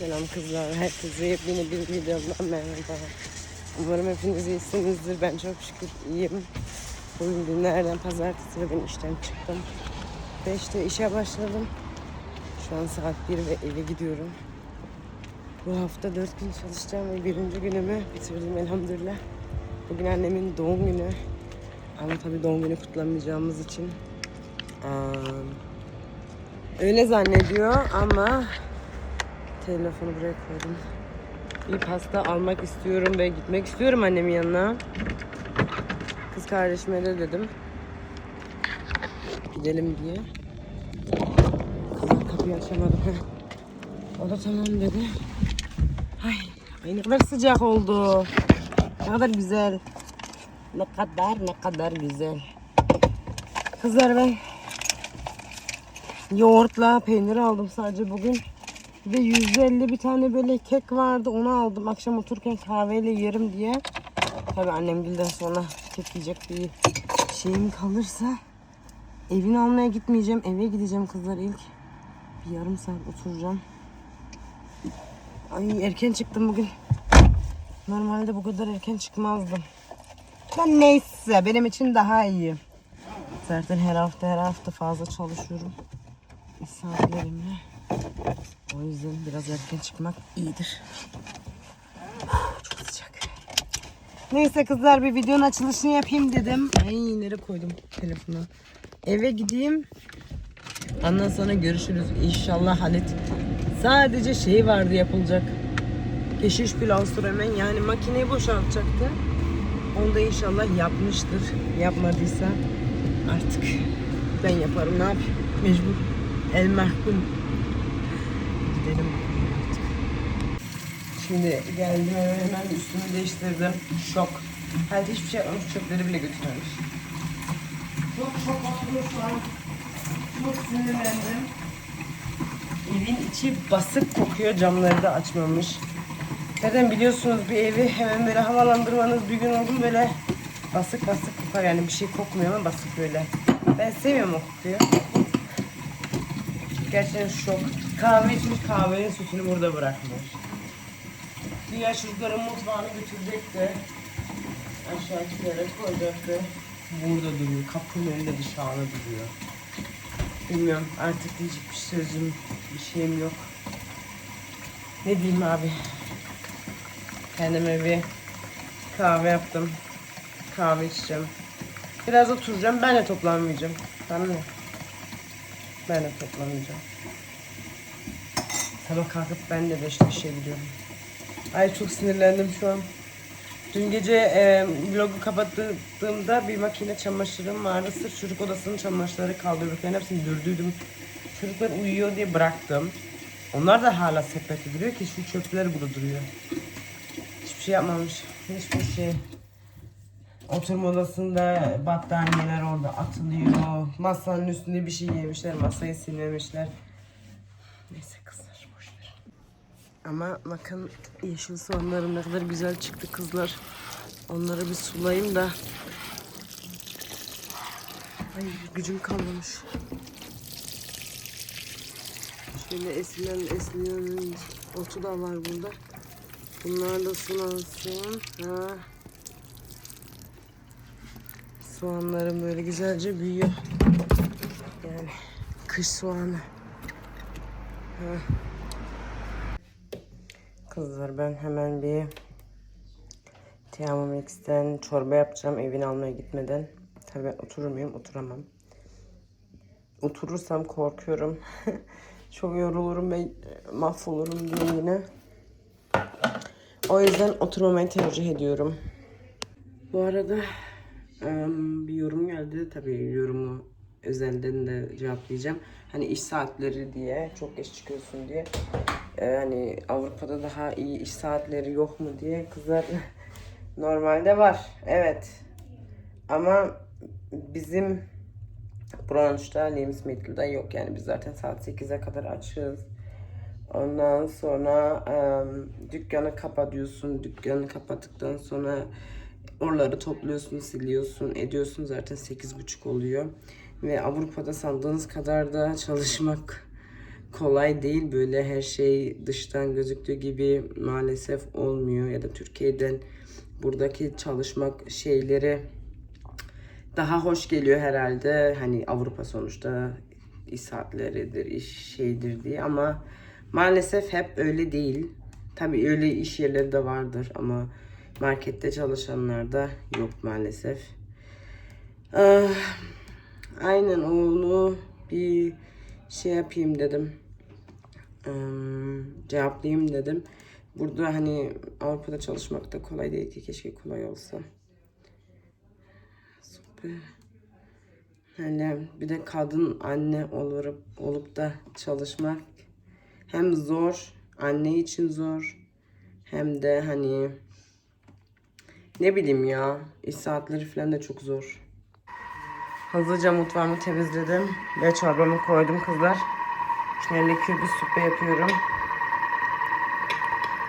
Selam kızlar, herkese yepyeni bir videodan merhaba. Umarım hepiniz iyisinizdir. Ben çok şükür iyiyim. Bugün günlerden pazartesi ve ben işten çıktım. Beşte işe başladım. Şu an saat 1 ve eve gidiyorum. Bu hafta 4 gün çalışacağım ve birinci günümü bitirdim elhamdülillah. Bugün annemin doğum günü. Ama tabii doğum günü kutlamayacağımız için aa, öyle zannediyor ama telefonu buraya koydum. Bir pasta almak istiyorum ve gitmek istiyorum annemin yanına. Kız kardeşime de dedim. Gidelim diye. Kızlar kapıyı açamadı. O da tamam dedi. Ay, ay ne kadar sıcak oldu. Ne kadar güzel. Ne kadar ne kadar güzel. Kızlar ben yoğurtla peynir aldım sadece bugün. Ve %50 bir tane böyle kek vardı onu aldım. Akşam otururken kahveyle yerim diye. Tabii annem gilden sonra kek yiyecek bir şeyim kalırsa evini almaya gitmeyeceğim. Eve gideceğim kızlar ilk. Bir yarım saat oturacağım. Ay erken çıktım bugün. Normalde bu kadar erken çıkmazdım. Ben neyse benim için daha iyi. Zaten her hafta her hafta fazla çalışıyorum. Saatlerimle. O yüzden biraz erken çıkmak iyidir. Çok sıcak. Neyse kızlar bir videonun açılışını yapayım dedim. Ay nereye koydum telefonu. Eve gideyim. Ondan sonra görüşürüz. İnşallah Halit. Sadece şey vardı yapılacak. Keşiş pilav hemen yani makineyi boşaltacaktı. Onu da inşallah yapmıştır. Yapmadıysa artık ben yaparım. Ne yapayım? Mecbur. El mahkum. Gidelim artık. Şimdi geldim eve hemen üstümü değiştirdim. Şok. Halit hiçbir şey yapmamış. Çöpleri bile götürmemiş. Çok şok oldum şu an. Çok sinirlendim. Evin içi basık kokuyor. Camları da açmamış. Zaten biliyorsunuz bir evi hemen böyle havalandırmanız bir gün oldu böyle basık basık kokar. Yani bir şey kokmuyor ama basık böyle. Ben sevmiyorum o kokuyu. Gerçekten şok. Kahve içmiş kahvenin sütünü burada bırakmış. Diğer çocukların mutfağını götürecekti. Aşağı yere koyacaktı. Burada duruyor. Kapının önünde dışarıda duruyor. Bilmiyorum artık diyecek bir sözüm, bir şeyim yok. Ne diyeyim abi? Kendime bir kahve yaptım. Kahve içeceğim. Biraz oturacağım. Ben de toplanmayacağım. Tamam mı? Ben de toplamayacağım. Sabah kalkıp ben de beşte işe gidiyorum. Ay çok sinirlendim şu an. Dün gece e, vlogu kapattığımda bir makine çamaşırım vardı. Sırf çocuk odasının çamaşırları kaldırırken hepsini dürdüydüm. Çocuklar uyuyor diye bıraktım. Onlar da hala sepette duruyor ki şu çöpler burada duruyor. Hiçbir şey yapmamış. Hiçbir şey. Oturma odasında battaniyeler orada atılıyor. Masanın üstünde bir şey yemişler. Masayı silmemişler. Neyse kızlar boş ver. Ama bakın yeşil soğanlarım ne kadar güzel çıktı kızlar. Onları bir sulayayım da. Ay gücüm kalmamış. Şöyle esilen esniyorun otu da var burada. Bunlar da sulansın. Ha. Soğanlarım böyle güzelce büyüyor. Yani kış soğanı. Kızlar ben hemen bir Thermomix'ten çorba yapacağım evini almaya gitmeden. Tabii ben oturur muyum? Oturamam. Oturursam korkuyorum. Çok yorulurum ve mahvolurum diye yine. O yüzden oturmamayı tercih ediyorum. Bu arada bir yorum geldi. Tabii yorumu özelden de cevaplayacağım. Hani iş saatleri diye çok geç çıkıyorsun diye. Ee, hani Avrupa'da daha iyi iş saatleri yok mu diye kızlar normalde var. Evet. Ama bizim branşta Lemsmittel'da yok yani biz zaten saat 8'e kadar açığız. Ondan sonra em, dükkanı kapatıyorsun. Dükkanı kapattıktan sonra oraları topluyorsun, siliyorsun, ediyorsun zaten 8.30 oluyor. Ve Avrupa'da sandığınız kadar da çalışmak kolay değil böyle her şey dıştan gözüktüğü gibi maalesef olmuyor ya da Türkiye'den buradaki çalışmak şeyleri daha hoş geliyor herhalde. Hani Avrupa sonuçta iş saatleridir, iş şeydir diye ama maalesef hep öyle değil. Tabii öyle iş yerleri de vardır ama markette çalışanlarda yok maalesef. Ah, aynen onu bir şey yapayım dedim. Em, cevaplayayım dedim. Burada hani Avrupa'da çalışmak da kolay değil ki. Keşke kolay olsa. Süper. Hele bir de kadın anne olup, olup da çalışmak hem zor, anne için zor hem de hani ne bileyim ya iş saatleri falan da çok zor. Hızlıca mutfağımı temizledim ve çorbamı koydum kızlar. Şimdi bir süpe yapıyorum.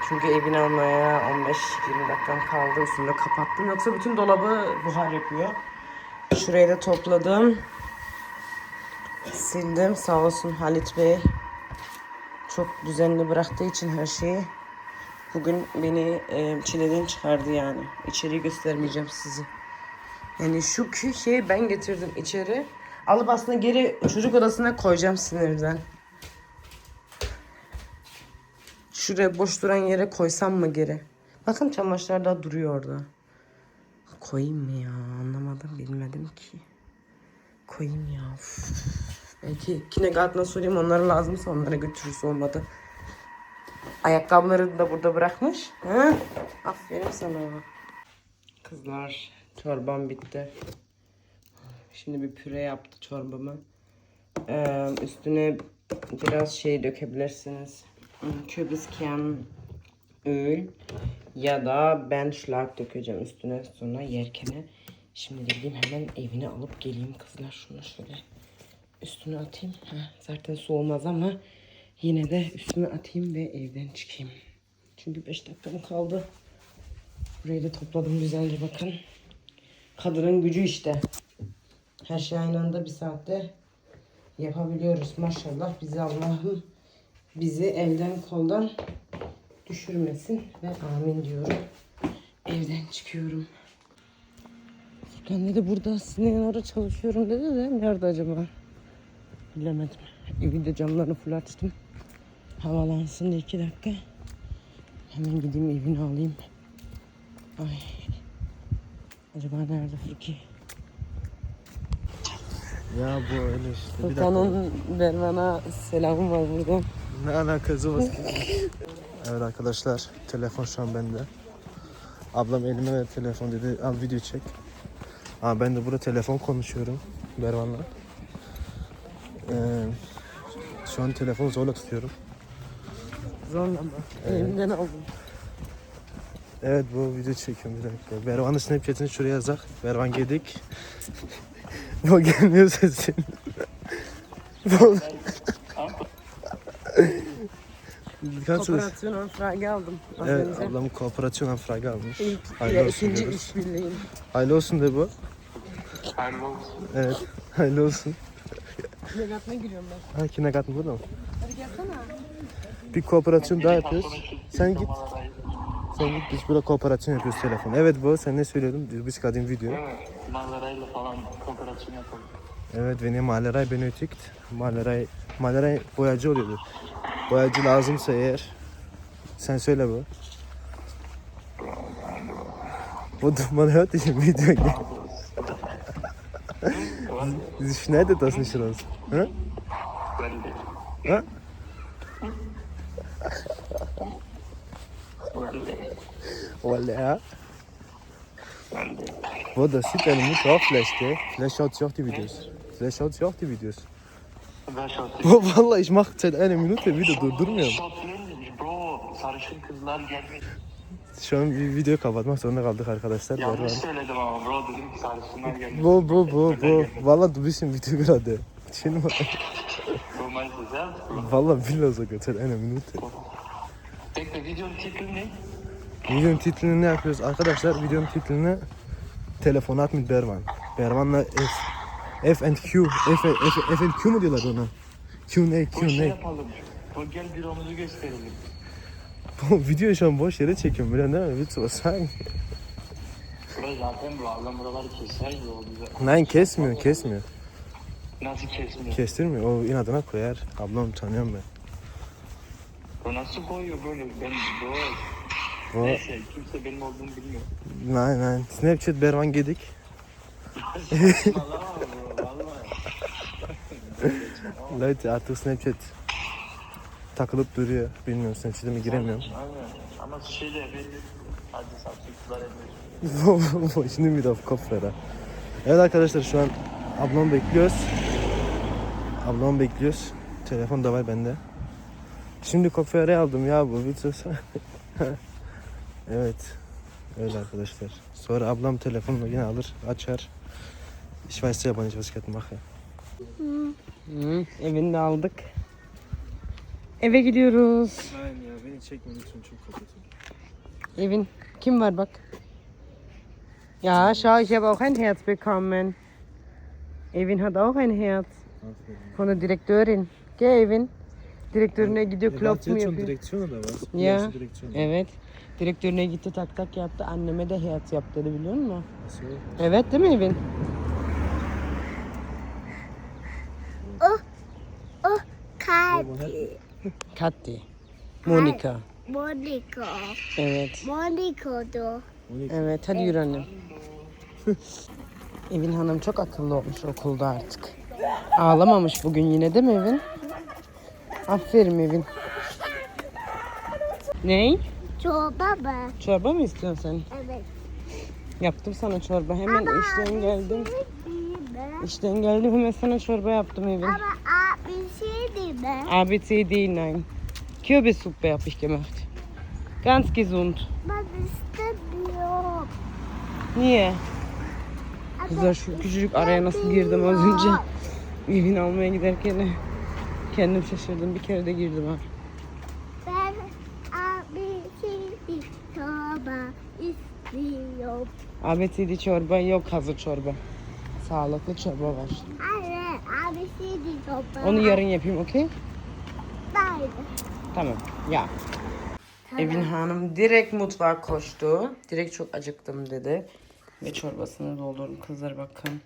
Çünkü evini almaya 15-20 dakikam kaldı. Üstünde kapattım. Yoksa bütün dolabı buhar yapıyor. Şurayı da topladım. Sildim. Sağ olsun Halit Bey. Çok düzenli bıraktığı için her şeyi. Bugün beni e, çileden çıkardı yani. İçeriği göstermeyeceğim size. Yani şu şeyi ben getirdim içeri. Alıp aslında geri çocuk odasına koyacağım sinirden. Şuraya boş duran yere koysam mı geri? Bakın çamaşırlar da duruyor orada. Koyayım mı ya? Anlamadım bilmedim ki. Koyayım ya. Belki kindergarten'a sorayım onlara lazımsa onlara götürürüz olmadı. Ayakkabıları da burada bırakmış. Ha? Aferin sana. Kızlar çorbam bitti. Şimdi bir püre yaptı çorbamı. Ee, üstüne biraz şey dökebilirsiniz. Köbisken öl ya da ben şlag dökeceğim üstüne sonra yerkene. Şimdi de gideyim hemen evine alıp geleyim kızlar. Şunu şöyle üstüne atayım. Heh, zaten soğumaz ama yine de üstüne atayım ve evden çıkayım. Çünkü 5 dakikam kaldı. Burayı da topladım güzelce bakın. Kadının gücü işte. Her şey aynı anda bir saatte yapabiliyoruz. Maşallah bizi Allah'ım bizi elden koldan düşürmesin ve amin diyorum. Evden çıkıyorum. Furkan dedi burada sineğin orada çalışıyorum dedi de nerede acaba? Bilemedim. Evi de camlarını full açtım. Havalansın diye iki dakika. Hemen gideyim evini alayım. Ay. Acaba nerede Furki? Ya bu öyle işte. Bir dakika. Furkan'ın Berman'a selamı var buradan. Ne alakası var? evet arkadaşlar telefon şu an bende. Ablam elime ver telefon dedi al video çek. Aa, ben de burada telefon konuşuyorum Bervan'la. Ee, şu an telefonu zorla tutuyorum. Zorlama. Elimden aldım. Evet bu video çekiyorum bir dakika. Bervan'ın Snapchat'ini şuraya yazak. Bervan Gedik. bu gelmiyor sesin. Bu- Kaç Kooperasyon anfrage aldım. Az Evet önce. ablamın kooperasyon anfrage almış. İlk Hayırlı ile olsun ikinci diyoruz. işbirliğim. Hayırlı olsun de bu. Hayırlı olsun. Evet. Hayırlı olsun. Legatına giriyorum ben. Ha kindergarten burada mı? Hadi gelsene. Bir kooperasyon daha yapıyoruz. Sen git. Sen git biz burada kooperasyon yapıyoruz telefon. Evet bu sen ne söylüyordun? Biz kadın video. Evet. Manzarayla falan kooperasyon yapalım. Evet beni Maleray Benedikt. Maleray, Maleray boyacı oluyordu. Boyacı lazımsa eğer. Sen söyle bu. Bu hört için video gel. Schneidet das nicht raus. Ha? Ha? De. wo das sieht deine Mutter auch vielleicht, gell? Vielleicht schaut sie auch die Videos. Vielleicht schaut sie auch die Videos. Bro, Vallahi ich mach seit einer Minute video durdurmuyorum. Şortlu demiş bro. Sarışın kızlar gelmiş. Şu an bir video kapatmak zorunda kaldık arkadaşlar. Yanlış söyledim ama bro dedim ki sarışınlar gelmiş. Bu bu bu bu. Vallahi du bist im Video gerade. Chill mal. Vallahi billahi sogar seit einer Minute. Bekle videonun titri ne? Videonun titlini ne yapıyoruz arkadaşlar? Videonun titlini Telefonat mit Bervan. Bervan'la F, F and Q. F, F, F and Q mu diyorlar ona? Q&A, Bu şey Q&A. yapalım. Gel büromuzu gösterelim. Bu videoyu şu an boş yere çekiyorum biliyorsun değil mi? Lütfen sen. Burası zaten bu adam buraları keser. Nein kesmiyor, kesmiyor. Nasıl kesmiyor? Kestirmiyor. O inadına koyar. Ablam tanıyorum ben. O nasıl koyuyor böyle? Ben bu O, Neyse kimse benim olduğumu bilmiyor. nein, nein. Snapchat Bervan Gedik. Leute artık Snapchat takılıp duruyor. Bilmiyorum Snapchat'e mi giremiyorum. Ama şey de belli. Hadi sapsıklar ediyor. Şimdi mi de kopfera. Evet arkadaşlar şu an ablamı bekliyoruz. Ablamı bekliyoruz. Telefon da var bende. Şimdi kopfera aldım ya bu videosu. evet. Öyle arkadaşlar. Sonra ablam telefonunu yine alır, açar. Was ich heute mache. Hı, evini de aldık. Eve gidiyoruz. Nein ya beni çekme lütfen çok kötü. Evin. Kim var bak? Ja, schau, ich habe auch ein Herz bekommen. Evin hat auch ein Herz. Von der Direktörin. Gel Evin. Direktörüne gidiyor, klop mu yapıyor? direksiyonu da var. Ya. direksiyonu. Evet. Direktörüne gitti tak tak yaptı. Anneme de herz yap dedi biliyor musun? Nasıl? Evet değil mi Evin? Kati. Katti. Monika. Monica. Evet. Monica da. Evet hadi yürü annem. Evin hanım çok akıllı olmuş okulda artık. Ağlamamış bugün yine değil mi Evin? Aferin Evin. Ney? Çorba mı? Çorba mı istiyorsun sen? Evet. Yaptım sana çorba. Hemen işten geldim. Değil? İşten geldim hemen sana çorba yaptım Evin. Ama şey değil mi? A, B, C, D, nein. Kürbissuppe habe ich gemacht. Ganz gesund. Ben istemiyorum. Niye? Kızlar şu küçücük araya nasıl girdim az önce. Evin almaya giderken kendim şaşırdım. Bir kere de girdim ha. Ben abi şey çorba istiyorum. ABCD çorba yok hazır çorba. Sağlıklı çorba var. Anne şey çorba. Onu yarın yapayım okey? Tamam ya. Evin hanım direkt mutfağa koştu. Direkt çok acıktım dedi. Ve çorbasını doldurdum kızlar bakın.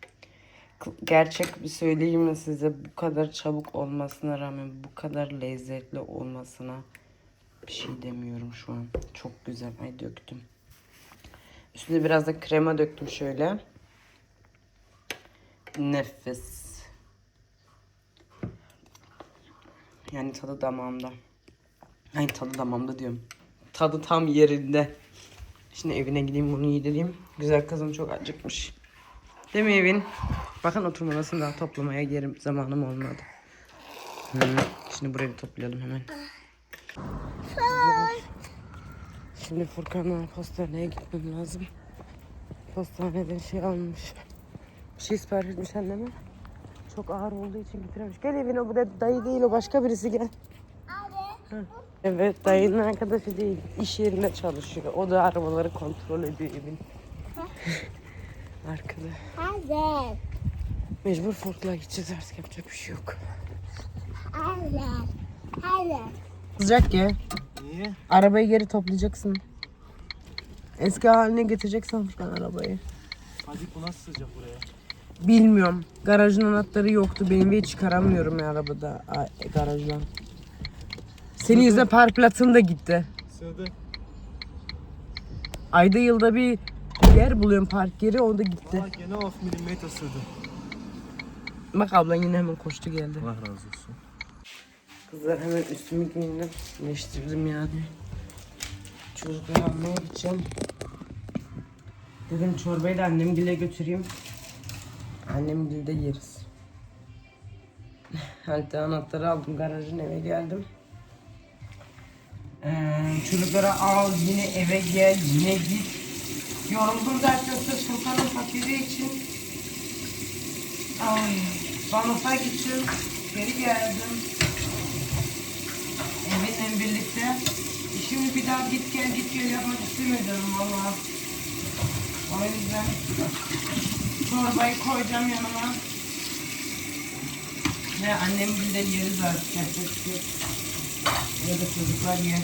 Gerçek bir söyleyeyim mi size bu kadar çabuk olmasına rağmen bu kadar lezzetli olmasına bir şey demiyorum şu an. Çok güzel. Ay döktüm. Üstüne biraz da krema döktüm şöyle. Nefis. Yani tadı damağımda. Ay tadı damağımda diyorum. Tadı tam yerinde. Şimdi evine gideyim bunu yedireyim. Güzel kızım çok acıkmış. Değil mi evin? Bakın oturma odasını daha toplamaya yerim zamanım olmadı. Hı. Şimdi burayı toplayalım hemen. Şimdi Furkan'la postaneye gitmem lazım. Postaneden şey almış. Bir şey sipariş etmiş anneme. Çok ağır olduğu için getiremiş. Gel evine bu da dayı değil o başka birisi gel. Hı. Evet dayının arkadaşı değil. İş yerinde çalışıyor. O da arabaları kontrol ediyor evin. Arkada. Hadi. Mecbur Furkan'la gideceğiz artık yapacak bir şey yok. Hadi. Hadi. Kızacak ya. Niye? Arabayı geri toplayacaksın. Eski haline getireceksin Furkan arabayı. Hadi bu nasıl sığacak buraya? Bilmiyorum. Garajın anahtarı yoktu. Benim ve çıkaramıyorum ya arabada a- garajdan. Senin yüzünden park platın da gitti. Sığdı. Ayda yılda bir yer buluyorum park yeri o da gitti. Aa gene of milimetre sığdı. Bak ablan yine hemen koştu geldi. Allah razı olsun. Kızlar hemen üstümü giyindim. Değiştirdim yani. Çocukları almaya gideceğim. Dedim çorbayı da annem dile götüreyim. Annem dilde yeriz. Hatta anahtarı aldım garajın eve geldim. Çocuklara al yine eve gel yine git. Yoruldum zaten sırf Sultan'ın fakiri için. Ay, Banof'a gittim. Geri geldim. Evinle birlikte. Şimdi bir daha git gel git gel yapmak istemiyorum valla. O yüzden çorbayı koyacağım yanıma. He annem bir şey yok. Ya da çocuklar yer.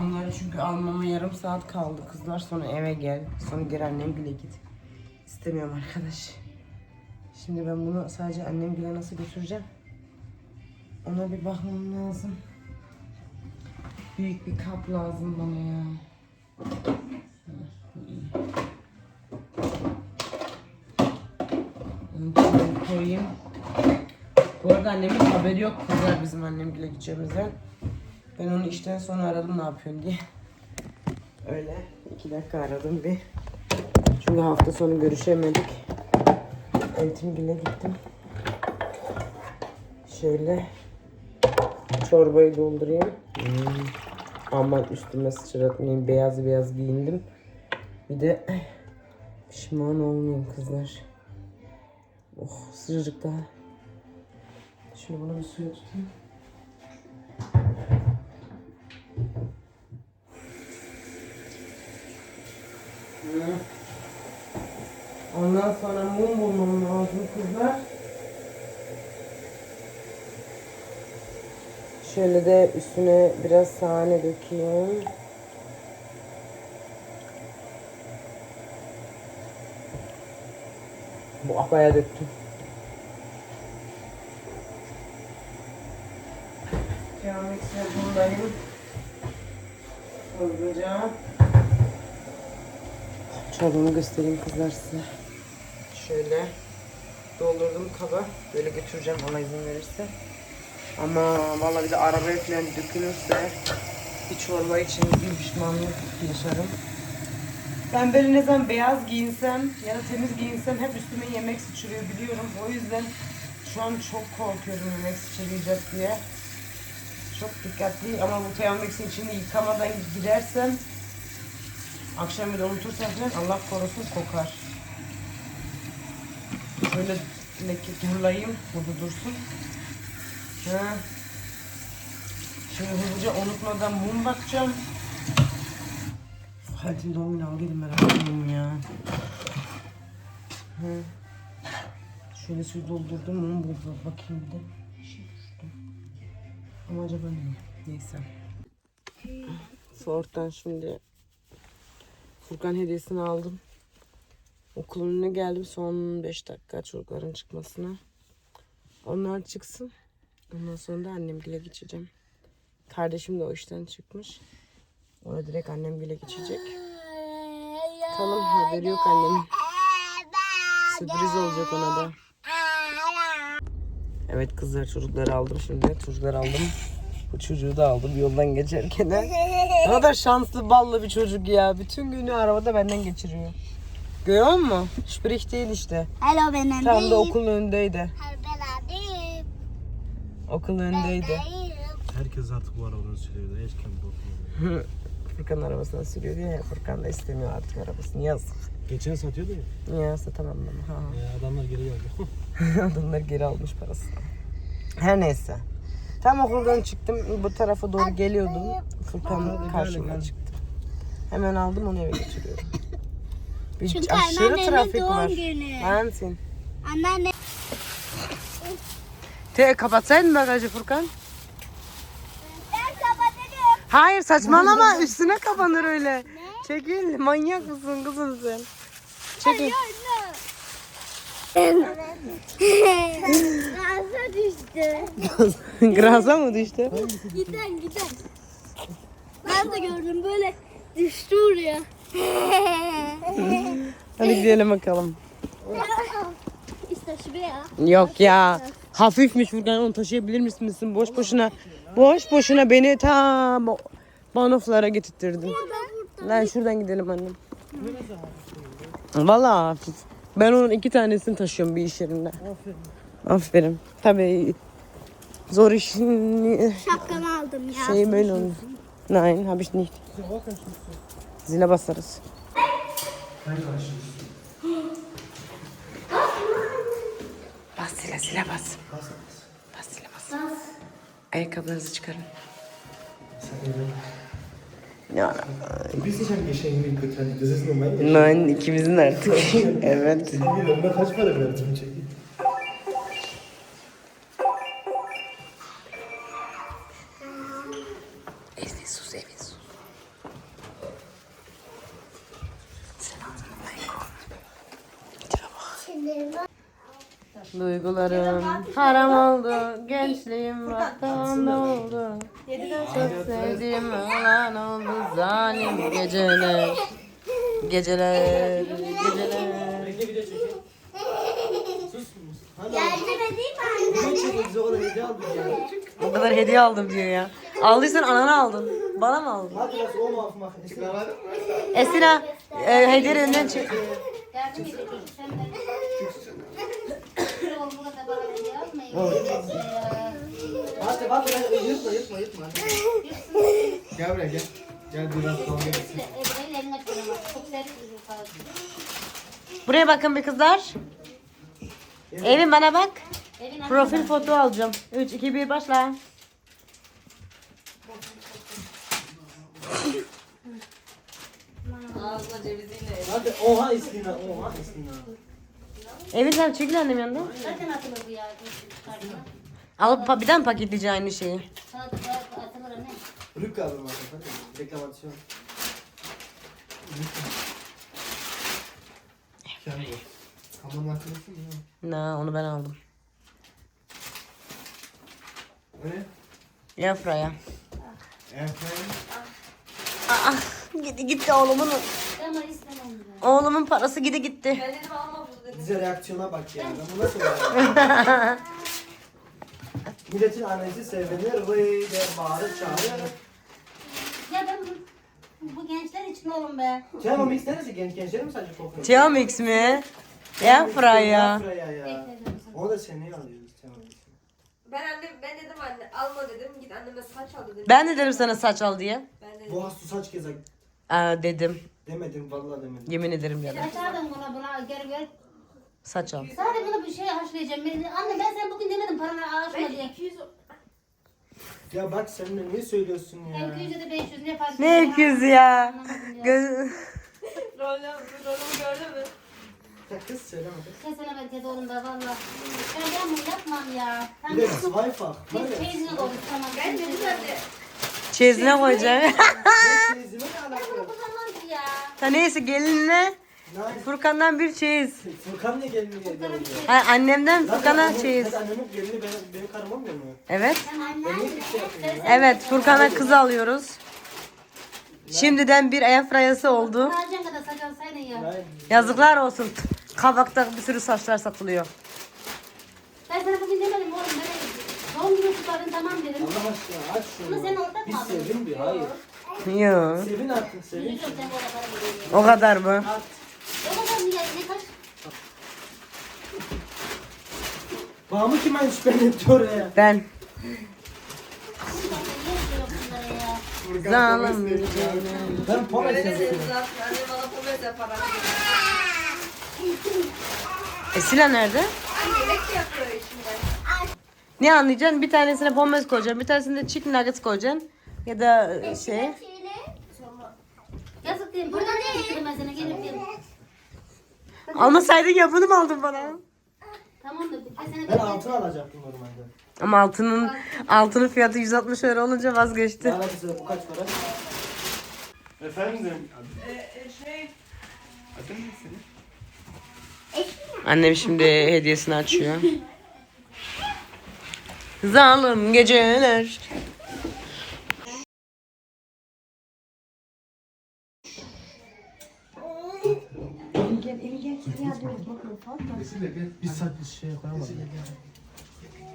Onları çünkü almama yarım saat kaldı kızlar. Sonra eve gel. Sonra geri annem bile git. İstemiyorum arkadaş. Şimdi ben bunu sadece annem bile nasıl götüreceğim? Ona bir bakmam lazım. Büyük bir kap lazım bana ya. Şöyle koyayım. Bu arada annemin haberi yok kızlar bizim annemle gideceğimizden. Ben onu işten sonra aradım ne yapıyorsun diye. Öyle iki dakika aradım bir. Çünkü hafta sonu görüşemedik. Eltimgil'e gittim. Şöyle çorbayı doldurayım. Hmm. Aman üstüme sıçratmayayım. Beyaz beyaz giyindim. Bir de pişman olmayayım kızlar. Oh sıcacık daha. Şimdi bunu bir suya tutayım. Ondan sonra mum bulmam lazım kızlar. Şöyle de üstüne biraz sahne dökeyim. Bu bayağı döktüm. Etsin buradayım. Hızlıca. Çorbamı göstereyim kızlar size. Şöyle doldurdum kaba. Böyle götüreceğim Allah izin verirse. Ama vallahi bir de arabaya falan dökülürse bir çorba için bir pişmanlık yaşarım. Ben böyle ne zaman beyaz giyinsem ya da temiz giyinsem hep üstüme yemek sıçrıyor biliyorum. O yüzden şu an çok korkuyorum yemek sıçrayacak diye. Çok dikkatli ama bu teyameksin içinde yıkamadan gidersem akşam bir de unutursam falan Allah korusun kokar. Şöyle leke kurulayım burada dursun. Ha. Şimdi hızlıca unutmadan mum bakacağım. Hadi doğum günü al gelin merak ediyorum ya. Hı. Şöyle suyu doldurdum mum buldu. Bakayım bir de. Ama acaba ne? Neyse. Ford'dan şimdi Furkan hediyesini aldım. Okulun önüne geldim son 5 dakika çocukların çıkmasına. Onlar çıksın. Ondan sonra da annemgile geçeceğim. Kardeşim de o işten çıkmış. Ona direkt annemgile geçecek. Bakalım haberi yok annemin. Sürpriz olacak ona da. Evet kızlar çocukları aldım şimdi. Çocukları aldım. Bu çocuğu da aldım yoldan geçerken. Ne kadar şanslı ballı bir çocuk ya. Bütün günü arabada benden geçiriyor. Görüyor musun? Sprich değil işte. Hello ben Tam da okulun önündeydi. Benim. Okulun önündeydi. Herkes artık bu arabadan sürüyor. Erken bakıyor. Furkan arabasına sürüyor diye Furkan da istemiyor artık arabasını. Yazık. Geçen satıyordu ya. Ya satamam ben. Ha. ya adamlar geri geldi. Adamlar geri almış parasını. Her neyse. Tam okuldan çıktım. Bu tarafa doğru geliyordum. Furkan karşımdan çıktı. Hemen aldım onu eve götürüyorum. Bir Çünkü aşırı anneannemin trafik doğum var. günü. Hansin? Anneanne. Te kapatsaydın bagajı Furkan. Ben kapatırım. Hayır saçmalama üstüne kapanır öyle. Çekil manyak mısın kızım sen? Çekil. Gazı düştü. Graza mı düştü? Giden giden. Ben de gördüm böyle düştü oraya. Hadi gidelim bakalım. Yok ya. Hafifmiş Furkan onu taşıyabilir misin? Boş boşuna. Boş boşuna beni tam Banoflara getirttirdin. Lan şuradan gidelim annem. Vallahi hafif. Ben onun iki tanesini taşıyorum bir iş yerinde. Aferin. Aferin. Tabii zor işin Şapkamı aldım ya. şeyi böyle olur. Nein, habe ich nicht. Zile basarız. Bas zile zile bas. Bas zile bas. Ayakkabılarınızı çıkarın. Ya, Biz ist nur mein Geschenk. nein ikimizin artık. evet. Ben kaç para verdim çeki? Geceler, geceler. Yardım edeyim? O kadar hediye aldım diyor ya. Aldıysan anana aldın. Bana mı aldın? Esra, e, hediyeleri önünden yapmayın. Hadi bak yırtma yırtma. Gel buraya gel. Gel biraz. Çok sert fazla. Buraya bakın bir kızlar. Evin bana bak. Evin Profil foto alacağım. 3, 2, 1 başla. Hadi oha istina oha istina. Evin sen çekil annem yanında. Zaten atılır bu ya. Alıp pa- bir daha mı paketleyeceksin aynı şeyi? Anne. Rük kaldım artık hadi. Reklamasyon. Hamam makinesi mi? Na onu ben aldım. O ne? Yafraya. Efendim? Aa, gitti gitti oğlumun. Ama istemem Oğlumun parası gidi gitti. Bize reaksiyona bak ya. Ben bu nasıl olay? Milletin annesi sevinir. Vıy der bağırır çağırır. Ya ben bu, gençler için oğlum be. Sen o mix neresi? Genç gençler mi sadece kokuyor? Teomix mi? Yafraya. Yafraya ya. Onu da seneye alıyoruz. Tamam. Ben annem ben dedim anne alma dedim git anneme saç al dedim. Ben de dedim sana saç al diye. Ben dedim. Bu hasta saç gezek. Aa, dedim. Demedim vallahi demedim. Yemin ederim dedim. Açardım buna buna geri geri. Saç al. Sadece buna bir şey haşlayacağım. Anne ben sana bugün demedim paranı aşma diye. 200 Ya bak sen de niye söylüyorsun ya? Hem 200 ya da 500 ne fark Ne ediyor? öküz ya. Anlamadım ya. Göz... rolü rolümü gördün mü? Ya kız söyleme kız. Kesene bereket oğlum da valla. Ya ben bunu yapmam ya. Bir de Tamam. sayfa. Biz Böyle. teyzine tamam. Ben dedim anne. Çeyizine koyacağım. Ben teyzime ne Ben bunu alaka? kullanmam ki ya. ha neyse gelinle Nice. Furkan'dan bir çeyiz. Furkan ne gelini geliyor? Ha, annemden Furkan'a çeyiz. zaten Annemin gelini benim, benim karım olmuyor mu? Evet. Evet Furkan'a kız alıyoruz. Şimdiden bir airfryer'sı oldu. Harcayan kadar saç alsaydın ya. Hayır. Yazıklar olsun. Kabakta bir sürü saçlar satılıyor. Ben sana bugün demedim oğlum. Ben doğum günü kutladın tamam dedim. Allah aşkına aç şunu. Bunu sen ortak Biz mı aldın? sevin bir hayır. Yo. Sevin artık sevin. Sen para veriyorsun. O kadar mı? At. O kadar mı ya? Ne kaç? Bağımı kim şüphen etti oraya? Ben. Zalim. Ben yazıyorum. dediniz zaten anne bana pomet yapar. Esila nerede? Anne yemek yapıyor içinde. Ne anlayacaksın? Bir tanesine pommes koyacaksın. Bir tanesine chicken nuggets koyacaksın. Ya da şey. Yazık değil? Burada ne ben gelip gelip. Almasaydın ya bunu mu aldın bana? Tamam da ben sana Ben altın alacaktım normalde. Ama altının altının fiyatı 160 euro olunca vazgeçti. Bana bize bu kaç para? Efendim? şey Annem şimdi hediyesini açıyor. Zalim geceler. Bir saat bir şey yapamadım.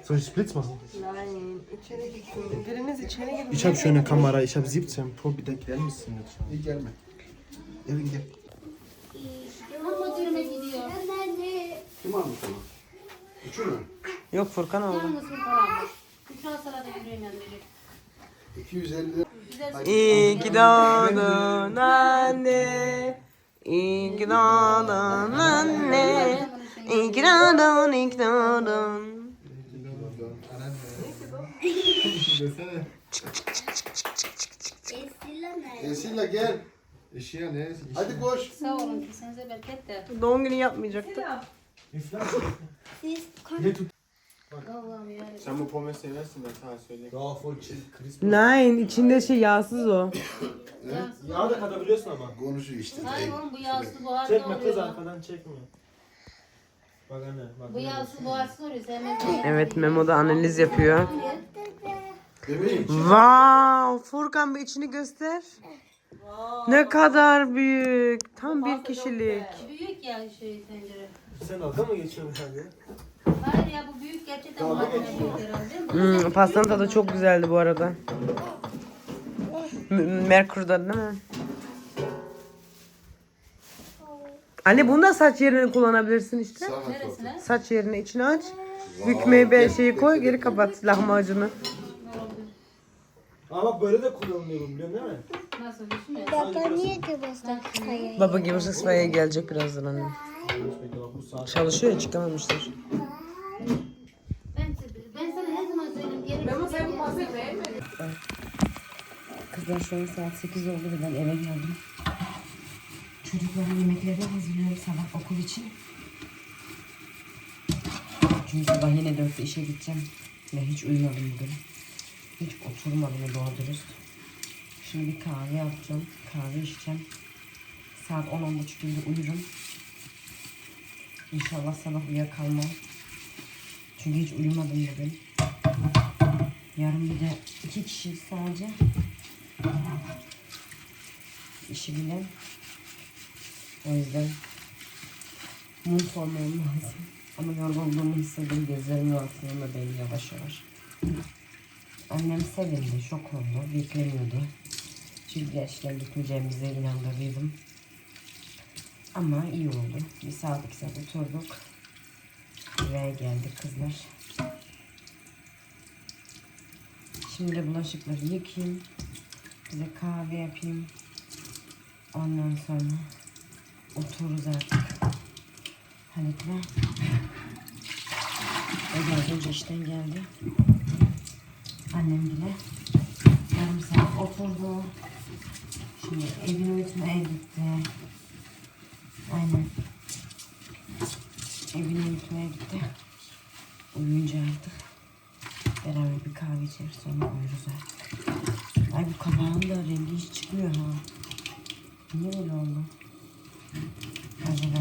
Soll ich Blitz machen? Nein, içeri gitsin. Biriniz içeri girin. Ich habe schon eine Kamera, ich habe 17 Pro, bir denk gelmişsin lütfen. İyi gelme. Evin gel. Ama dürüme gidiyor. Kim almış onu? Üçü mü? Yok Furkan oldu. Yalnız bir falan. Üç alsalar da yürüyeyim yani böyle. 250 lira. İyi ki doğdun anne. Doğdun anne. Ki doğdun. Desene. Esila gel. Eşya ne? Hadi koş. Sağ olun kesinize bereket de. Doğum günü yapmayacaktı. Ne tut? Allah'ım. Sen bu pomme seversin ben sana söyleyeyim. Ya full crisp. Nein içinde şey yağsız o. Yağ da katabiliyorsun ama. Konuşuyor işte. Hayır oğlum bu yağsız buharlı Çekme kız oluyor. arkadan çekme. Bak anne bak. Bu yağsız buharsız oluyor. Sevmez mi? Evet Memo da analiz yapıyor. Bebeğim. Wow, Furkan bir içini göster. Ne kadar büyük. Tam bir kişilik. Büyük ya şey tencere. Sen dalga mı geçiyorsun hadi? Hayır ya bu büyük gerçekten malzeme büyük herhalde. Hmm, pastanın tadı çok güzeldi bu arada. M- Merkur'da değil mi? Anne bunu da saç yerine kullanabilirsin işte. Neresine? Saç yerine içine aç. Bükmeyi be şeyi koy geri kapat lahmacunu. Ama bak böyle de kullanılıyor bu, biliyorsun değil mi? Nasıl düşünüyor? Baba niye göbekten kayıyor? Baba gibi gelecek birazdan anne. Bu saat. Çalışıyor ya çıkamamışlar. Kızlar şu an saat 8 oldu ve ben eve geldim. Çocukların yemeklerini hazırlıyorum sabah okul için. Çünkü sabah yine 4'te işe gideceğim. Ve hiç uyumadım bugün. Hiç oturmadım doğru dürüst. Şimdi bir kahve yapacağım. Kahve içeceğim. Saat 10-10.30 gibi uyurum. İnşallah sabah uyuyakalmam. Çünkü hiç uyumadım bugün. Yarın bir de iki kişi sadece işi bilen. O yüzden mutlu olmam lazım. Ama yorgunluğumu hissediyorum. Gözlerimin altından da belli yavaş yavaş. Annem sevindi, şok oldu, beklemiyordu. Çünkü gerçekten gitmeyeceğimize inandırdıydım. Ama iyi oldu. Bir saat iki saat oturduk. Ve geldik kızlar. Şimdi bulaşıkları yıkayayım. Bize kahve yapayım. Ondan sonra otururuz artık. Halit'le. O biraz önce işten geldi. Annem bile yarım saat oturdu. Şimdi evini uyutmaya gitti. Aynen. Evini uyutmaya gitti. Uyuyunca artık beraber bir kahve içeriz sonra uyuruz artık. Ay bu kabağın da rengi hiç çıkmıyor ha. Niye böyle oldu? Acaba?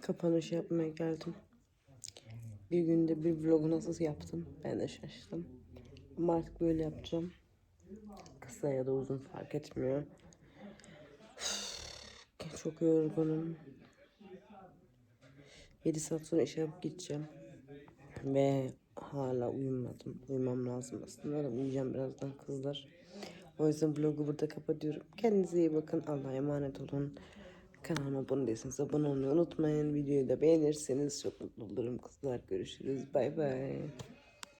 Kapanış yapmaya geldim. Bir günde bir vlogu nasıl yaptım ben de şaştım. Ama artık böyle yapacağım. Kısa ya da uzun fark etmiyor. Çok yorgunum. 7 saat sonra işe yapıp gideceğim. Ve hala uyumadım. Uyumam lazım aslında da uyuyacağım birazdan kızlar. O yüzden vlogu burada kapatıyorum. Kendinize iyi bakın. Allah'a emanet olun. Kanalıma abone değilseniz abone olmayı unutmayın. Videoyu da beğenirseniz çok mutlu olurum kızlar. Görüşürüz. Bay bay.